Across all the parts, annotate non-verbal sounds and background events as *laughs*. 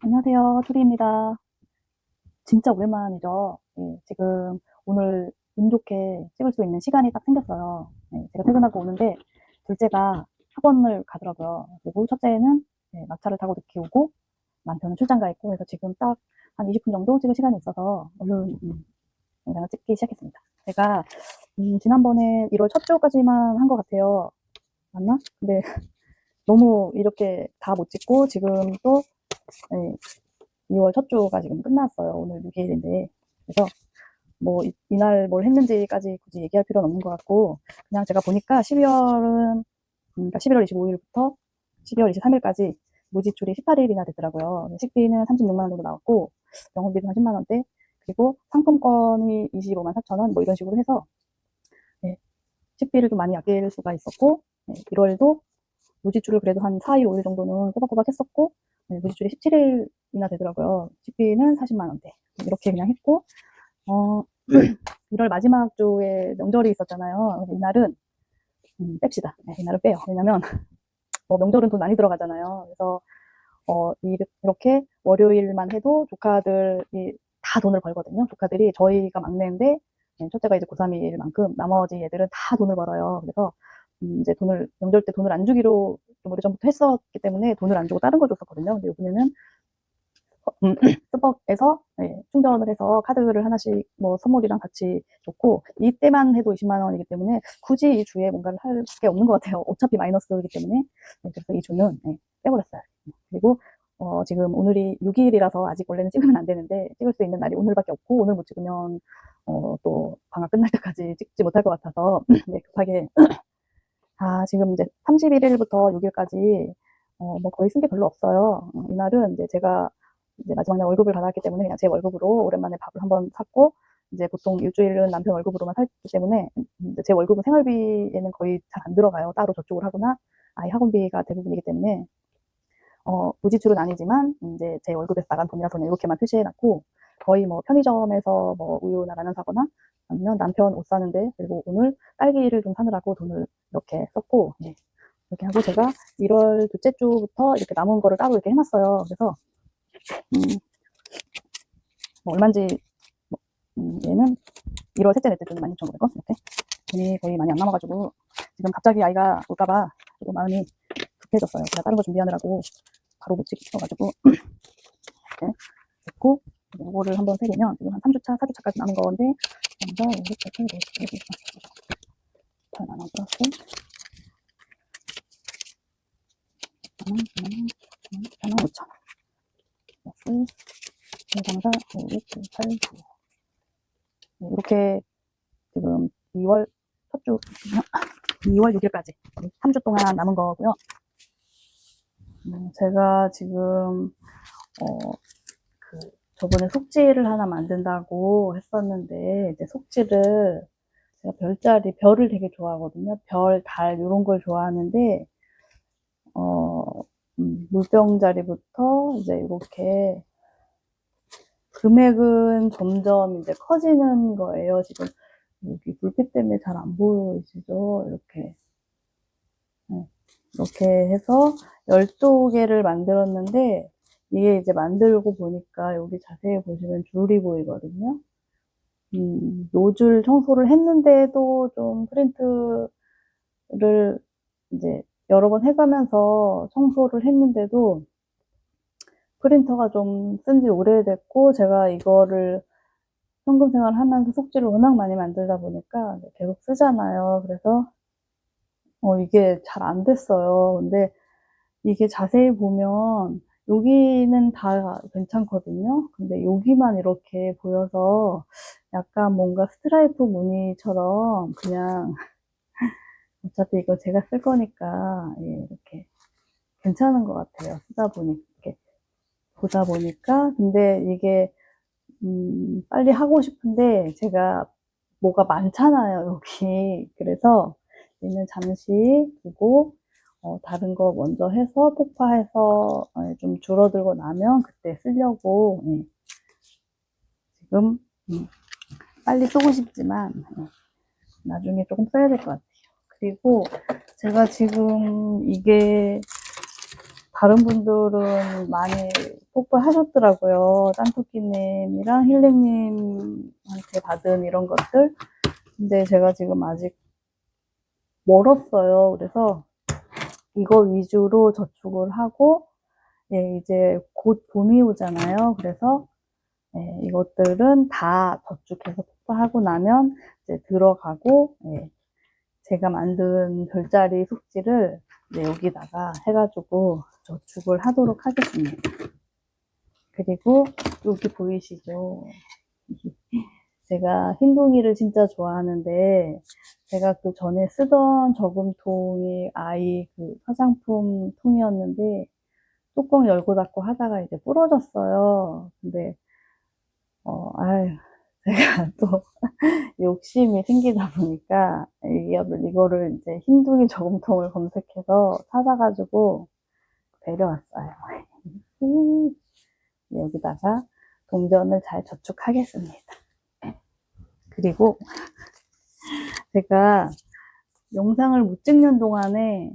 안녕하세요. 토리입니다. 진짜 오랜만이죠. 예, 지금 오늘 운 좋게 찍을 수 있는 시간이 딱 생겼어요. 예, 제가 퇴근하고 오는데 둘째가 학원을 가더라고요. 그리고 첫째는 예, 막차를 타고 늦게 오고 남편은 출장 가 있고 해서 지금 딱 한 20분 정도 찍을 시간이 있어서 얼른 음, 영상을 찍기 시작했습니다. 제가 음, 지난번에 1월 첫 주까지만 한 것 같아요. 맞나? 근데 *laughs* 너무 이렇게 다 못 찍고 지금 또 예, 2월 첫 주가 지금 끝났어요. 오늘 6일인데. 그래서 뭐 이, 이날 뭘 했는지까지 굳이 얘기할 필요는 없는 것 같고 그냥 제가 보니까 12월은 그러니까 11월 25일부터 12월 23일까지 무지출이 18일이나 됐더라고요. 식비는 36만 원 정도 나왔고 영업비는 한 10만 원대 그리고 상품권이 25만 4천 원 뭐 이런 식으로 해서 네, 식비를 좀 많이 아낄 수가 있었고 네, 1월도 무지출을 그래도 한 4일, 5일 정도는 꼬박꼬박 했었고 네, 무지출이 17일이나 되더라고요. 식비는 40만 원대 이렇게 그냥 했고 어, *clears throat* 1월 마지막 주에 명절이 있었잖아요. 이날은 음, 뺍시다. 네, 이날은 빼요. 왜냐면 뭐 명절은 돈 많이 들어가잖아요. 그래서 어, 이- 이렇게 월요일만 해도 조카들이 다 돈을 벌거든요. 조카들이 저희가 막내인데 네, 첫째가 이제 고3일 만큼 나머지 애들은 다 돈을 벌어요. 그래서 음, 이제 돈을 명절 때 돈을 안 주기로 좀 오래전부터 했었기 때문에 돈을 안 주고 다른 걸 줬었거든요. 근데 이번에는 음, *clears throat* 스벅에서 네, 충전을 해서 카드를 하나씩 뭐 선물이랑 같이 줬고 이때만 해도 20만 원이기 때문에 굳이 이 주에 뭔가를 할 게 없는 것 같아요. 어차피 마이너스이기 때문에 네, 그래서 이 주는 네, 빼버렸어요. 그리고 어, 지금 오늘이 6일이라서 아직 원래는 찍으면 안 되는데 찍을 수 있는 날이 오늘밖에 없고 오늘 못 찍으면 어, 또 방학 끝날 때까지 찍지 못할 것 같아서 *clears throat* 네, 급하게 *clears throat* 아 지금 이제 31일부터 6일까지 어, 뭐 거의 쓴 게 별로 없어요. 어, 이날은 이제 제가 이제 마지막 날 월급을 받았기 때문에 그냥 제 월급으로 오랜만에 밥을 한번 샀고 이제 보통 일주일은 남편 월급으로만 살기 때문에 제 월급은 생활비에는 거의 잘 안 들어가요. 따로 저축을 하거나 아이 학원비가 대부분이기 때문에 어, 무지출은 아니지만 이제 제 월급에서 나간 돈이라서는 이렇게만 표시해놨고 거의 뭐 편의점에서 뭐 우유나 라면 사거나 아니면 남편 옷 사는데 그리고 오늘 딸기를 좀 사느라고 돈을 이렇게 썼고 네. 이렇게 하고 제가 1월 둘째 주부터 이렇게 남은 거를 따로 이렇게 해놨어요. 그래서 음, 뭐 얼마인지 뭐, 음, 얘는 1월 셋째 넷째 주는 16,500원 이렇게 돈이 거의 많이 안 남아가지고 지금 갑자기 아이가 올까봐 또 마음이 급해졌어요. 제가 다른 거 준비하느라고 바로 못 찍혀가지고 *clears throat* 이렇게 됐고 이거를 한번 세보면 지금 한 3주차, 4주차까지 남은 건데 먼저 이렇게 만원 플러스 만원, 만원, 만원, 5천 원 플러스 대상자 5, 6, 7, 8, 9 네, 이렇게 지금 2월 첫 주, 2월 6일까지 3주 동안 남은 거고요. 음, 제가 지금 어, 그 저번에 속지를 하나 만든다고 했었는데 이제 속지를 제가 별자리 별을 되게 좋아하거든요. 별, 달 이런 걸 좋아하는데 어, 음, 물병자리부터 이제 이렇게 금액은 점점 이제 커지는 거예요. 지금 여기 불빛 때문에 잘 안 보이시죠? 이렇게 네, 이렇게 해서 12개를 만들었는데 이게 이제 만들고 보니까 여기 자세히 보시면 줄이 보이거든요. 음, 노즐 청소를 했는데도 좀 프린트를 이제 여러 번 해가면서 청소를 했는데도 프린터가 좀 쓴 지 오래됐고 제가 이거를 현금 생활 하면서 속지를 워낙 많이 만들다 보니까 계속 쓰잖아요. 그래서 어, 이게 잘 안 됐어요. 근데 이게 자세히 보면 여기는 다 괜찮거든요. 근데 여기만 이렇게 보여서 약간 뭔가 스트라이프 무늬처럼 그냥 *laughs* 어차피 이거 제가 쓸 거니까 예, 이렇게 괜찮은 것 같아요. 쓰다 보니 이렇게 보다 보니까 근데 이게 음, 빨리 하고 싶은데 제가 뭐가 많잖아요 여기 그래서 얘는 잠시 두고 어, 다른 거 먼저 해서 폭파해서 어, 좀 줄어들고 나면 그때 쓰려고 예. 지금 음, 빨리 쓰고 싶지만 예. 나중에 조금 써야 될 것 같아요. 그리고 제가 지금 이게 다른 분들은 많이 폭발하셨더라고요. 딴토끼님이랑 힐링님한테 받은 이런 것들. 근데 제가 지금 아직 멀었어요. 그래서 이거 위주로 저축을 하고, 예, 이제 곧 봄이 오잖아요. 그래서 예, 이것들은 다 저축해서 폭발하고 나면 이제 들어가고, 예, 제가 만든 별자리 숙지를 이제 여기다가 해가지고 저축을 하도록 하겠습니다. 그리고 여기 보이시죠? 제가 흰둥이를 진짜 좋아하는데 제가 그 전에 쓰던 저금통이 아이 그 화장품 통이었는데 뚜껑 열고 닫고 하다가 이제 부러졌어요. 근데 어 아유 *laughs* 제가 또 *laughs* 욕심이 생기다 보니까 이거를, 이제 흰둥이 저금통을 검색해서 찾아가지고 데려왔어요. 음, *laughs* 여기다가 동전을 잘 저축하겠습니다. 그리고 제가 영상을 못 찍는 동안에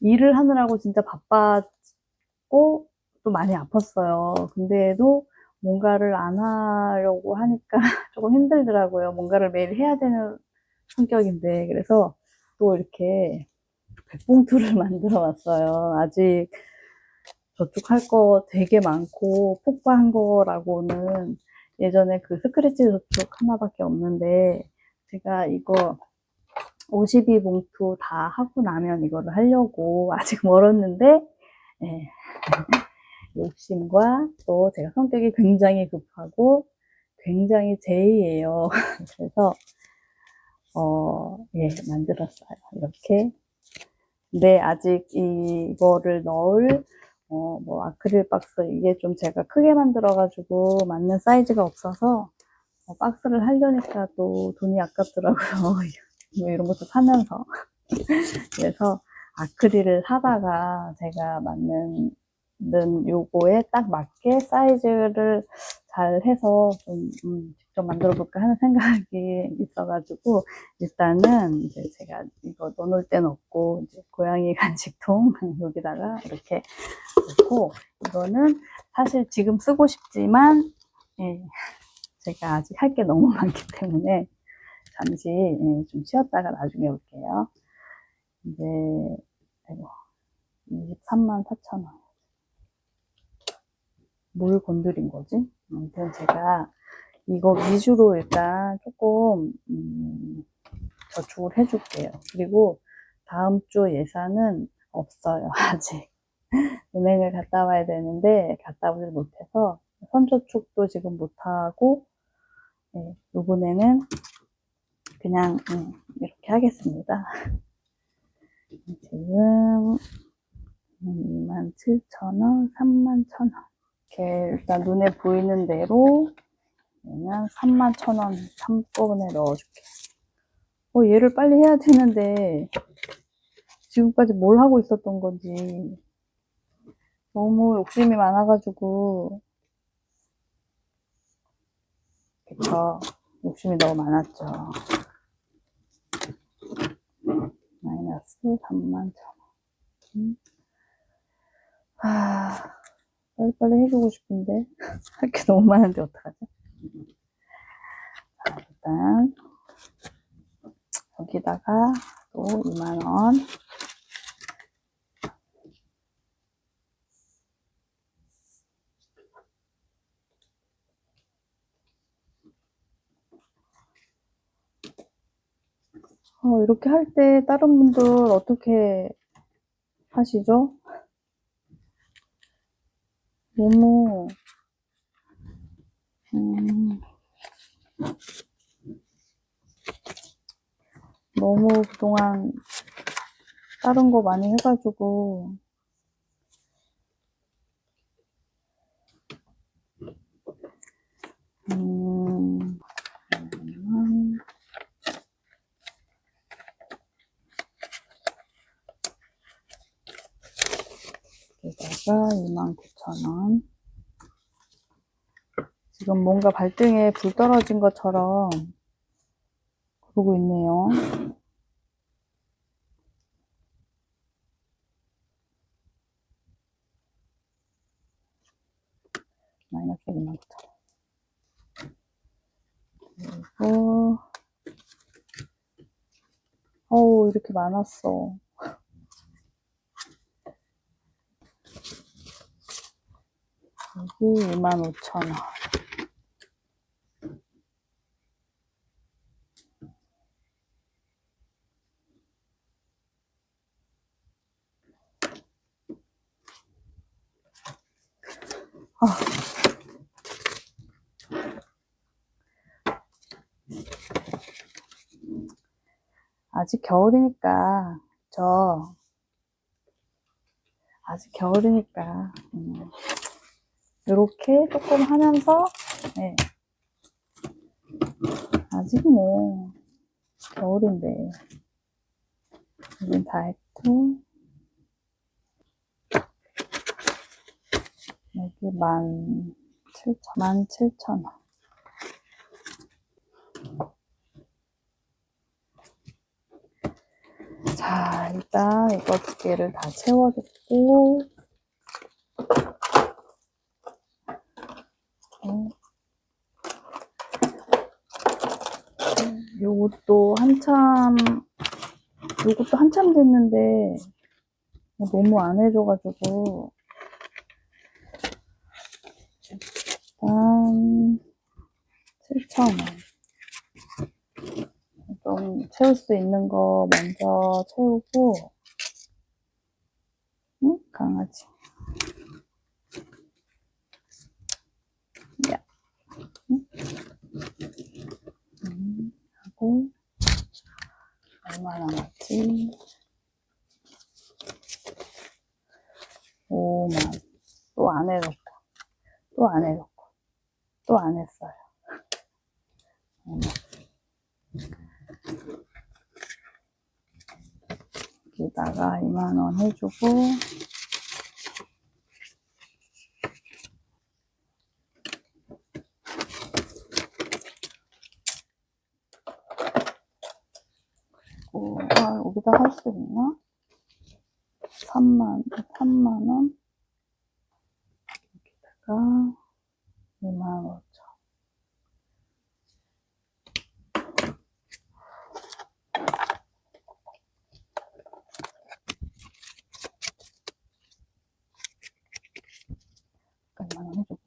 일을 하느라고 진짜 바빴고 또 많이 아팠어요. 근데도 뭔가를 안 하려고 하니까 *laughs* 조금 힘들더라고요. 뭔가를 매일 해야 되는 성격인데 그래서 또 이렇게 백봉투를 *laughs* 만들어 왔어요. 아직 저축할 거 되게 많고 폭발한 거라고는 예전에 그 스크래치 저축 하나밖에 없는데 제가 이거 52 봉투 다 하고 나면 이거를 하려고 *laughs* 아직 멀었는데 예. *laughs* 욕심과 또 제가 성격이 굉장히 급하고 굉장히 제이예요. *laughs* 그래서 어, 예, 만들었어요. 이렇게. 근데 아직 이거를 넣을 어, 뭐 아크릴 박스 이게 좀 제가 크게 만들어가지고 맞는 사이즈가 없어서 어, 박스를 하려니까 또 돈이 아깝더라고요. *laughs* 뭐 이런 것도 사면서. *laughs* 그래서 아크릴을 사다가 제가 맞는 는 요거에 딱 맞게 사이즈를 잘 해서 좀 음, 직접 만들어 볼까 하는 생각이 *laughs* 있어가지고 일단은 이제 제가 이거 넣어놓을 데는 없고 이제 고양이 간식통 *laughs* 여기다가 이렇게 놓고 이거는 사실 지금 쓰고 싶지만 예, 제가 아직 할 게 너무 *laughs* 많기 때문에 잠시 예, 좀 쉬었다가 나중에 올게요. 이제 아이고 23만 4천 원. 뭘 건드린 거지? 아무튼 제가 이거 위주로 일단 조금 음, 저축을 해줄게요. 그리고 다음 주 예산은 없어요. *laughs* 아직 은행을 갔다 와야 되는데 갔다 오질 못해서 선저축도 지금 못하고 네, 요번에는 그냥 음, 이렇게 하겠습니다. *laughs* 지금 27,000원, 31,000원 이렇게 일단 눈에 보이는 대로 그냥 3만 천원 한꺼번에 넣어줄게. 어, 얘를 빨리 해야 되는데 지금까지 뭘 하고 있었던 건지 너무 욕심이 많아가지고 그쵸 욕심이 너무 많았죠. 마이너스 3만 천 원. 음. 하... 빨리빨리 해주고 싶은데 *laughs* 할 게 너무 많은데 어떡하죠? 자, 일단 여기다가 또 2만원 어, 이렇게 할 때 다른 분들 어떻게 하시죠? 너무. 음, 너무 그동안 다른 거 많이 해가지고. 음, 음, 29,000원. 지금 뭔가 발등에 불 떨어진 것처럼 그러고 있네요. 마이너스 2만 9천 그리고 어우 이렇게 많았어 여기 2만 5천 원. 아직 겨울이니까 저. 아직 겨울이니까 음, 이렇게 조금 하면서 네. 아직 뭐 겨울인데. 여긴 다 했고. 여기 만 칠천 만 칠천. 원 자, 일단 이거 두 개를 다 채워줬고, 요것도 한참, 요것도 한참 됐는데, 너무 안 해줘가지고, 일단, 7,000원. 좀 채울 수 있는 거 먼저 채우고, 응? 강아지. 야. 응? 음, 하고, 얼마 남았지? 5만. 또 안 해놓고, 또 안 해놓고, 또 안 했어요. 음. 여기다가 2만원 해주고, 아, 여기다 할 수 있나? 3만, 3만원. 여기다가 2만 5천. 잠깐만 해주고.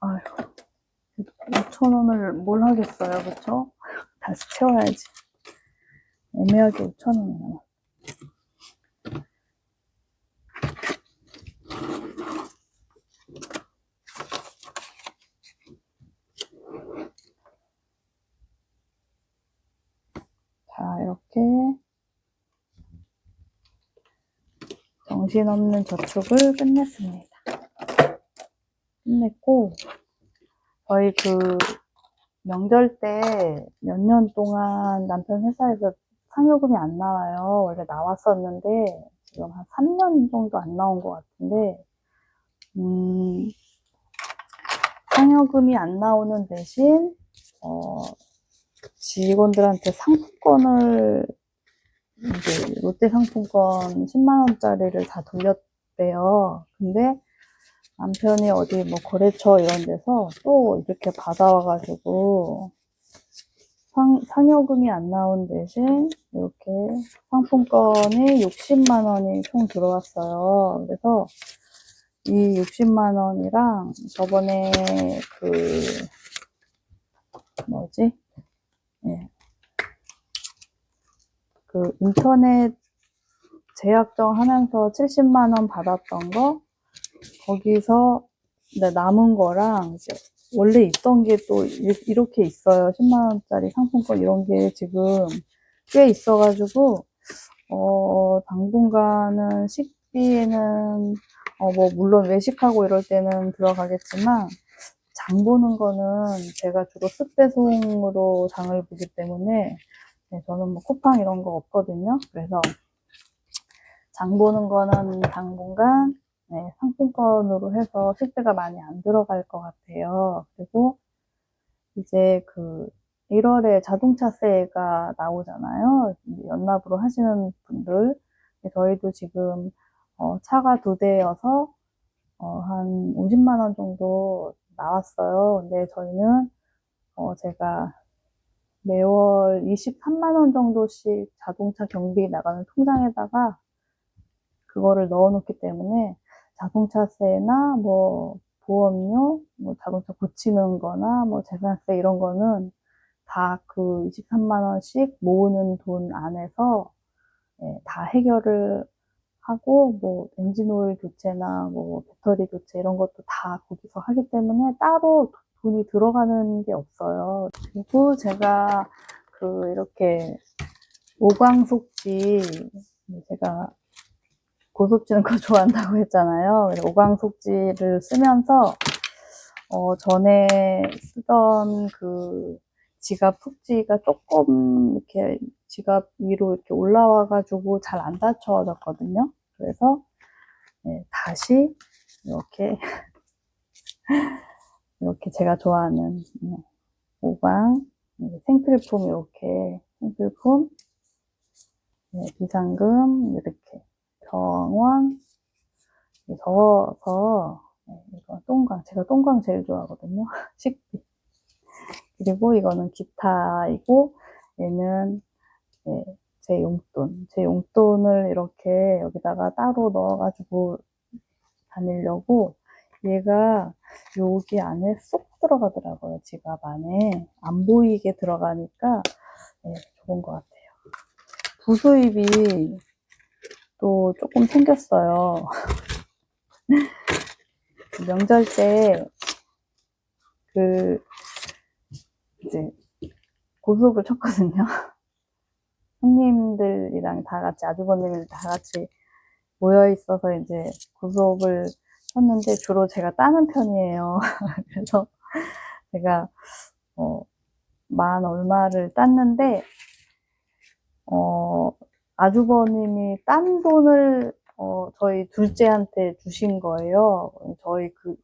아휴, 5천원을 뭘 하겠어요, 그쵸? 다시 채워야지. 애매하게 5천원이 남았 자, 이렇게 정신없는 저축을 끝냈습니다. 끝냈고, 저희 그 명절 때 몇 년 동안 남편 회사에서 상여금이 안 나와요. 원래 나왔었는데, 지금 한 3년 정도 안 나온 것 같은데, 음, 상여금이 안 나오는 대신, 어, 직원들한테 상품권을 이제 롯데 상품권 10만 원짜리를 다 돌렸대요. 근데 남편이 어디 뭐 거래처 이런 데서 또 이렇게 받아와가지고 상, 상여금이 안 나온 대신 이렇게 상품권이 60만 원이 총 들어왔어요. 그래서 이 60만 원이랑 저번에 그 뭐지? 예. 그 인터넷 제약정 하면서 70만 원 받았던 거 거기서 네, 남은 거랑 이제 원래 있던 게 또 이렇게 있어요. 10만 원짜리 상품권 이런 게 지금 꽤 있어가지고 어 당분간은 식비에는 어 뭐 물론 외식하고 이럴 때는 들어가겠지만 장 보는 거는 제가 주로 습배송으로 장을 보기 때문에 네, 저는 뭐 쿠팡 이런 거 없거든요. 그래서 장 보는 거는 당분간 네, 상품권으로 해서 실제가 많이 안 들어갈 것 같아요. 그리고 이제 그 1월에 자동차세가 나오잖아요. 연납으로 하시는 분들. 저희도 지금 어, 차가 두 대여서 어, 한 50만 원 정도 나왔어요. 근데 저희는 어, 제가 매월 23만 원 정도씩 자동차 경비 나가는 통장에다가 그거를 넣어놓기 때문에 자동차세나 뭐 보험료, 뭐 자동차 고치는 거나 뭐 재산세 이런 거는 다 그 23만 원씩 모으는 돈 안에서 예, 다 해결을 하고 뭐 엔진 오일 교체나 뭐 배터리 교체 이런 것도 다 거기서 하기 때문에 따로 돈이 들어가는 게 없어요. 그리고 제가 그 이렇게 오광속지 제가 고속지는 거 좋아한다고 했잖아요. 오광속지를 쓰면서 어 전에 쓰던 그 지갑 속지가 조금 이렇게 지갑 위로 이렇게 올라와가지고 잘 안 닫혀졌거든요. 그래서 네, 다시 이렇게 *laughs* 이렇게 제가 좋아하는 네, 오광 네, 생필품 이렇게 생필품 네, 비상금 이렇게 병원. 적어서 네, 이거 똥광 제가 똥광 제일 좋아하거든요. *laughs* 식비. 그리고 이거는 기타이고 얘는 네, 제 용돈. 제 용돈을 이렇게 여기다가 따로 넣어가지고 다니려고 얘가 여기 안에 쏙 들어가더라고요 지갑 안에. 안 보이게 들어가니까 네, 좋은 것 같아요. 부수입이 또 조금 생겼어요 *laughs* 명절 때 그 이제 고속을 쳤거든요. *laughs* 형님들이랑 다 같이 아주버님들 다 같이 모여 있어서 이제 고속을 쳤는데 주로 제가 따는 편이에요. *laughs* 그래서 제가 어, 만 얼마를 땄는데 어, 아주버님이 딴 돈을 어, 저희 둘째한테 주신 거예요. 저희 그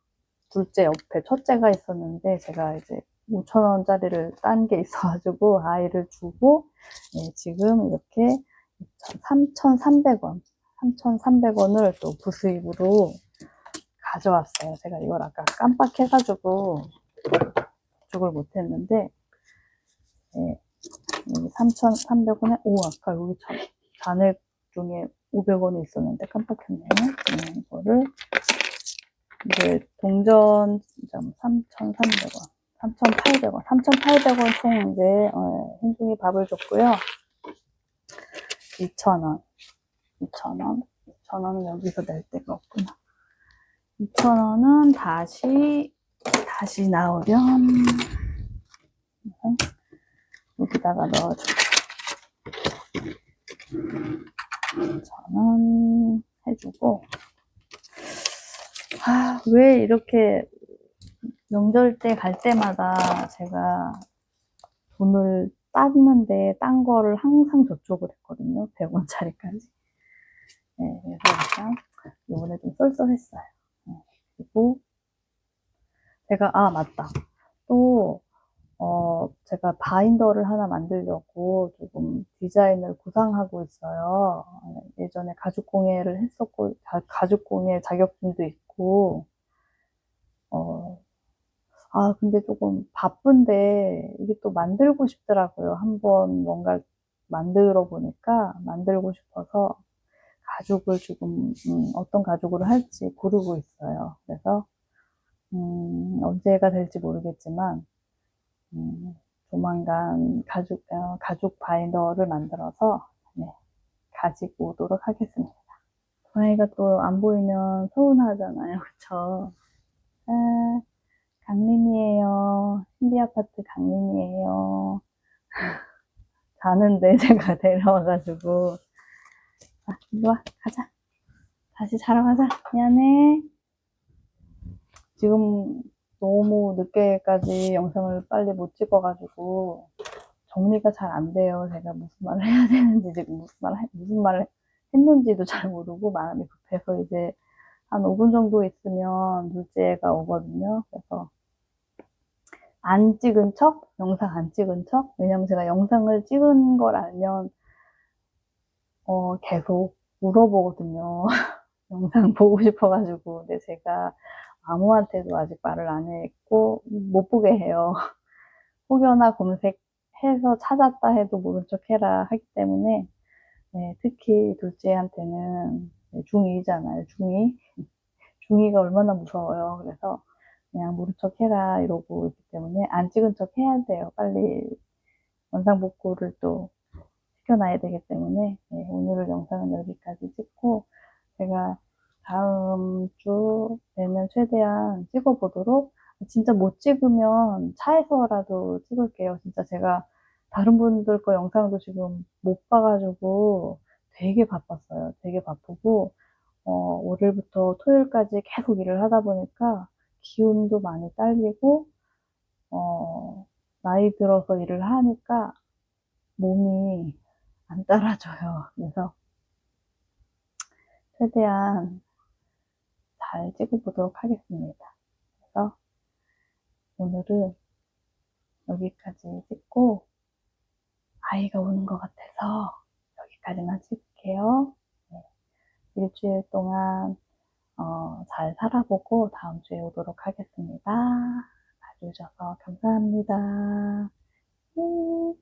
둘째 옆에 첫째가 있었는데 제가 이제 5천 원짜리를 딴 게 있어가지고 아이를 주고 예, 지금 이렇게 3,300원 3,300원을 또 부수입으로 가져왔어요. 제가 이걸 아까 깜빡해가지고 죽을 못했는데 예, 3,300원에 오 아까 여기 잔, 잔액 중에 500원이 있었는데 깜빡했네요. 네, 이거를 이제 동전 3,300원, 3,800원, 3,800원 총 이제 어, 행중이 밥을 줬고요. 2,000원, 2,000원, 2,000원은 여기서 낼 데가 없구나. 2,000원은 다시 다시 나오렴. 여기다가 넣어줄게요. 2,000원 해주고 아, 왜 이렇게 명절 때 갈 때마다 제가 돈을 땄는데 딴 거를 항상 저쪽을 했거든요. 100원짜리까지. 네, 그래서 약간 요번에 좀 쏠쏠했어요. 네, 그리고 제가 아 맞다. 또 어, 제가 바인더를 하나 만들려고 조금 디자인을 구상하고 있어요. 예전에 가죽공예를 했었고, 가죽공예 자격증도 있고, 어, 아, 근데 조금 바쁜데, 이게 또 만들고 싶더라고요. 한번 뭔가 만들어 보니까 만들고 싶어서 가죽을 지금, 음, 어떤 가죽으로 할지 고르고 있어요. 그래서, 음, 언제가 될지 모르겠지만, 음, 조만간 가죽, 어, 가죽 바이너를 만들어서 네, 가지고 오도록 하겠습니다. 고양이가 또 안 보이면 서운하잖아요. *laughs* 그쵸? 아, 강림이에요. 신비아파트 강림이에요. *laughs* 자는데 제가 *laughs* 데려와가지고 아, 이리 와 가자 다시 자러 가자 미안해 지금 너무 늦게까지 영상을 빨리 못 찍어가지고 정리가 잘 안 돼요. 제가 무슨 말을 해야 되는지 지금 무슨 말 무슨 말을 했는지도 잘 모르고 마음이 급해서 이제 한 5분 정도 있으면 둘째가 오거든요. 그래서 안 찍은 척? 영상 안 찍은 척? 왜냐면 제가 영상을 찍은 걸 알면, 어, 계속 물어보거든요. *laughs* 영상 보고 싶어가지고. 근데 제가 아무한테도 아직 말을 안 했고, 못 보게 해요. *laughs* 혹여나 검색해서 찾았다 해도 모른 척 해라 하기 때문에, 네, 특히 둘째한테는 네, 중2잖아요, 중2. 중2가 얼마나 무서워요. 그래서 그냥 모른 척 해라 이러고 있기 때문에 안 찍은 척 해야 돼요. 빨리 원상 복구를 또 시켜놔야 되기 때문에 네, 오늘 영상은 여기까지 찍고 제가 다음 주에는 최대한 찍어보도록 진짜 못 찍으면 차에서라도 찍을게요. 진짜 제가 다른 분들 거 영상도 지금 못 봐가지고 되게 바빴어요. 되게 바쁘고 어, 월요일부터 토요일까지 계속 일을 하다 보니까 기운도 많이 딸리고 어, 나이 들어서 일을 하니까 몸이 안 따라줘요. 그래서 최대한 잘 찍어보도록 하겠습니다. 그래서 오늘은 여기까지 찍고 아이가 오는 것 같아서 여기까지만 찍을게요. 네. 일주일 동안 어, 잘 살아보고 다음 주에 오도록 하겠습니다. 봐주셔서 감사합니다. 음.